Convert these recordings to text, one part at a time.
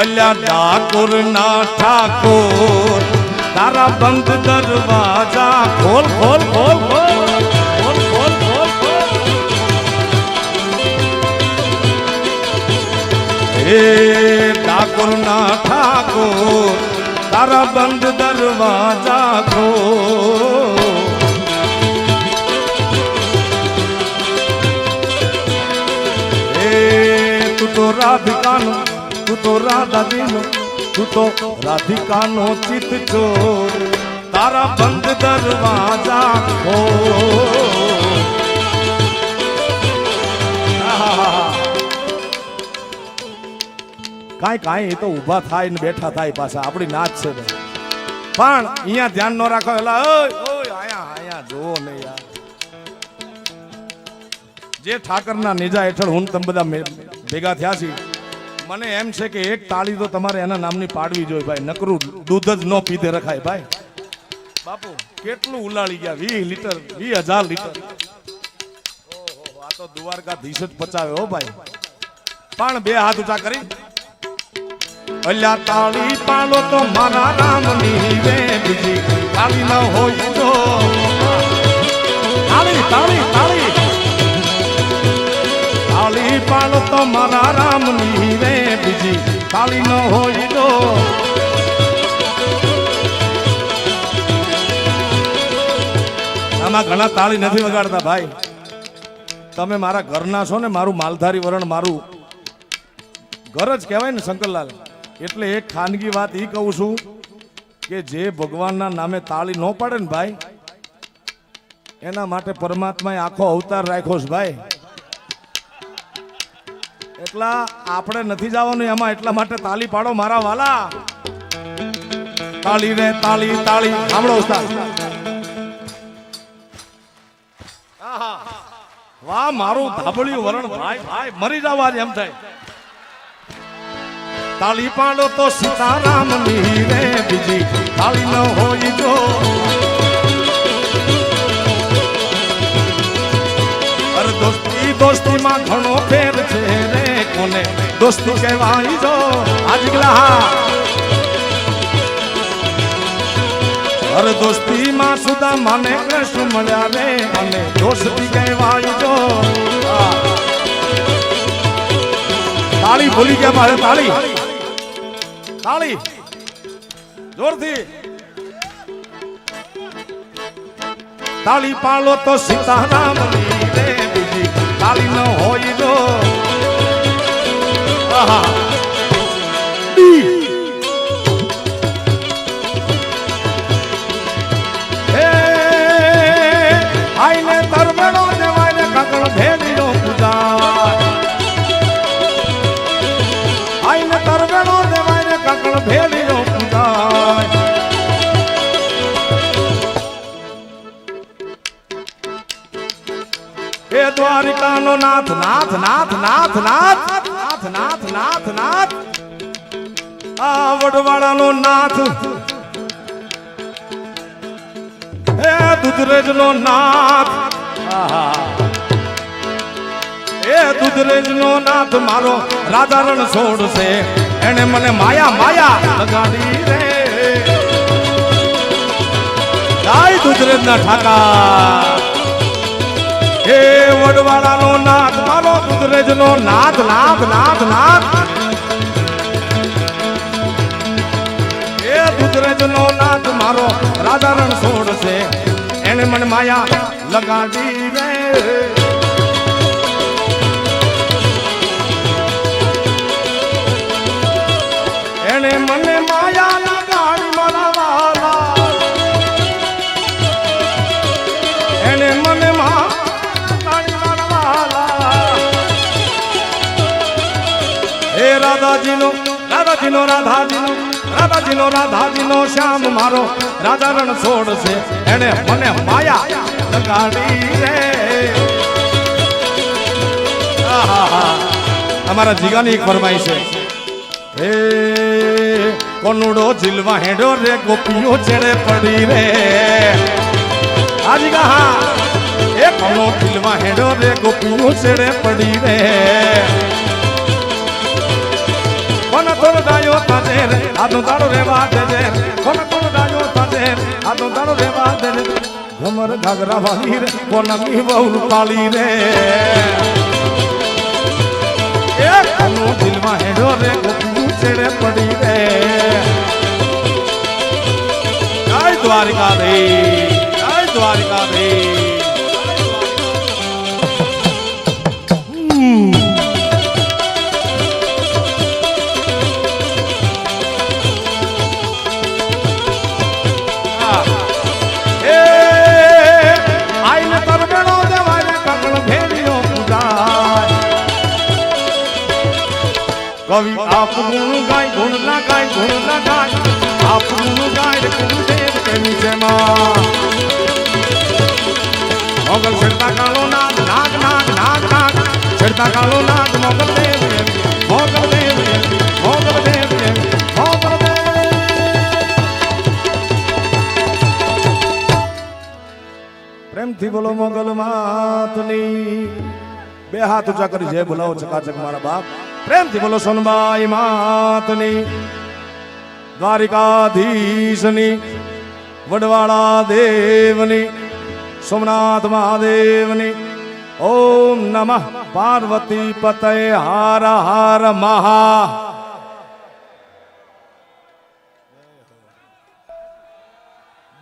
અલ્યા ડાકોર ના ઠાકોર, તારા બંધ દરવાજા ખોલ ખોલ ખોલ હે ડાકોર ના ઠાકોર, તારા બંધ દરવાજા ખોલ. હે તું તો રાધિકાનું તું તો રાધાજીનો તું તો રાધિકાનો ચિત ચોર. તારા બંધ દરવાજા હો કાંઈ કાંઈ, એ તો ઊભા થાય ને બેઠા થાય પાછા, આપણી નાચ છે પણ અહીંયા ધ્યાન ન રાખો, એલા, ઓય આયા આયા જોવો ને યાર. જે ઠાકરના નેજા હેઠળ હું તમે બધા ભેગા થયા છીએ મને એમ છે કે એક તાળી તો તમારે એના નામની પાડવી જોઈએ ભાઈ. નકરું દૂધ જ ન પીધે રખાય ભાઈ. બાપુ, કેટલું ઉલાળી ગયા? વીસ લીટર, વીસ હજાર લીટર. આ તો દ્વારકાધીશ જ પચાવે હો ભાઈ. પણ બે હાથ ઊંચા કરી. અલ્યા તાળી પાડો તો મારા રામની વે બીજી. તાળી ન હોય તો તાળી તાળી. તાળી પાડો તો મારા રામની રે બીજી તાળી ન હોય તો આમાં ઘણા તાળી નથી વગાડતા ભાઈ. તમે મારા ઘરના છો ને, મારું માલધારી વરણ મારું ઘર જ કહેવાય ને શંકરલાલ. એટલે એક ખાનગી વાત એ કહું છું કે જે ભગવાનના નામે તાળી ન પાડે ને ભાઈ, એના માટે પરમાત્માએ આખો અવતાર રાખ્યો છે ભાઈ. એટલા આપણે નથી જવાનું, એમાં એટલા માટે તાલી પાડો મારા વાલા. તાળી રે તાળી તાળી સાંભળો ઉસ્તાદ. વાહ, મારું ધાબળ્યું વરણ. ભાઈ ભાઈ, મરી જવા એમ થાય. તાળી પાડો તો સીતારામની રે બીજી. તાળી ન હોય જો. અરે દોસ્તી દોસ્તી માં ઘણો ફેર છે. કોને દોસ્તી કહેવાય જો. આજગલા અરે દોસ્તી માં સુદા મને કૃષ્ણ મળ્યા રે. અને દોસ્તી કહેવાય જો. તાળી ભૂલી ગયા મારે તાળી. તાળી. જોરથી. તાળી પાડો તો સીતારામ તાળી ન આહા આઈને તરવડો દેવાને કાકડ ભેડીનો પૂજા આઈને તરવડો દેવાને કાકડ ભેડીનો પૂજા એ દ્વારિકાનો નાથ નાથ નાથ નાથ નાથ નાથ નાથ નાથ. નાથ આ વડવાળાનો નાથ. એ દુધરેજનો નાથ. એ દુધરેજનો નાથ મારો રાજા રણ છોડશે. એને મને માયા માયા લગાડી રે. ગાય દુધરેજના ઠાકા. હે વડવાળાનો નાથ. મારો નો નાથ નાથ નાથ નાથ. એ દુધરેજનો નાથ મારો રાજા રણ છોડશે. એને મને માયા લગાડી રે. રાધાજીનો રાધાજીનો રાધાજીનો રાધાજીનો રાધાજીનો શ્યામ મારો રાધા રણ છોડશે. એને મને માયા લગાડી રે. અમારા જીગાની એક ફરમાઈ છે. હે, કોનુડો જીલવા હેડો રે, ગોપીઓ છેડે પડી રે. આજી હા. એ કોનો જીલવા હેડો રે, ગોપીઓ છેડે પડી રે. તોડ દાયો ડાયો તાજે રે? આદો દાડો રેવા દેજે કોણ કોણ ડાયો તાજે આદો દાડો રેવા દેજે ઘમર ઘાઘરા વાલી રે કોનમી બહુ કાળી રે? એ કનો દિલમાં હેડો રે, ગોપીનું છેડે પડી રે. જય દ્વારિકા રે કવિ આપ ગુણ ગાય ગુણ ના ગાય ગુણ ના ગાય. આપ ગુણ ગાય ગુરુદેવ કેની જેમાં મોગલ છેડતા કાળો નાગ નાગ નાગ નાગ નાગ. છેડતા કાળો નાગ, મોગલ દેવ મોગલ દેવ મોગલ દેવ મોગલ દેવ. પ્રેમથી બોલો મોગલ માતની. બે હાથ ઊંચા કરી જય બોલાવો ચકાચક મારા બાપ. પ્રેમથી બોલો, સોનબાઈ માતની, દ્વારિકાધીશની વડવાળા દેવની સોમનાથ મહાદેવની, ઓમ નમઃ પાર્વતી પતય, હાર હાર મહા.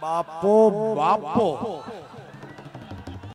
બાપો બાપો.